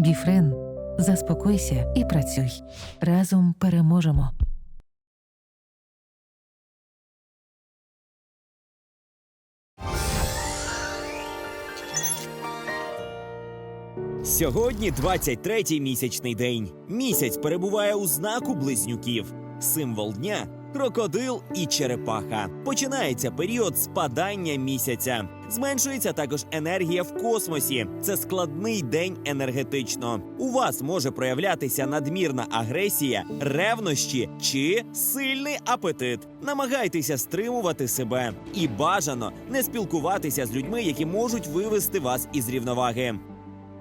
Біфрен. Заспокойся і працюй. Разом переможемо. Сьогодні 23-й місячний день. Місяць перебуває у знаку близнюків. Символ дня крокодил і черепаха. Починається період спадання місяця. Зменшується також енергія в космосі. Це складний день енергетично. У вас може проявлятися надмірна агресія, ревнощі чи сильний апетит. Намагайтеся стримувати себе і бажано не спілкуватися з людьми, які можуть вивести вас із рівноваги.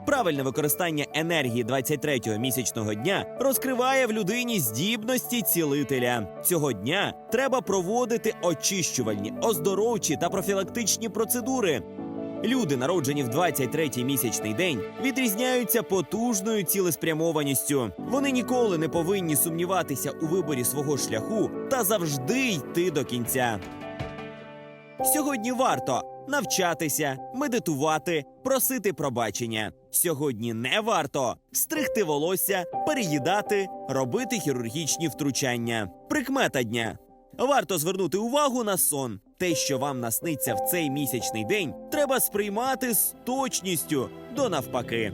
Правильне використання енергії 23-го місячного дня розкриває в людині здібності цілителя. Цього дня треба проводити очищувальні, оздоровчі та профілактичні процедури. Люди, народжені в 23-й місячний день, відрізняються потужною цілеспрямованістю. Вони ніколи не повинні сумніватися у виборі свого шляху та завжди йти до кінця. Сьогодні варто навчатися, медитувати, просити пробачення. Сьогодні не варто стригти волосся, переїдати, робити хірургічні втручання. Прикмета дня. Варто звернути увагу на сон. Те, що вам насниться в цей місячний день, треба сприймати з точністю до навпаки.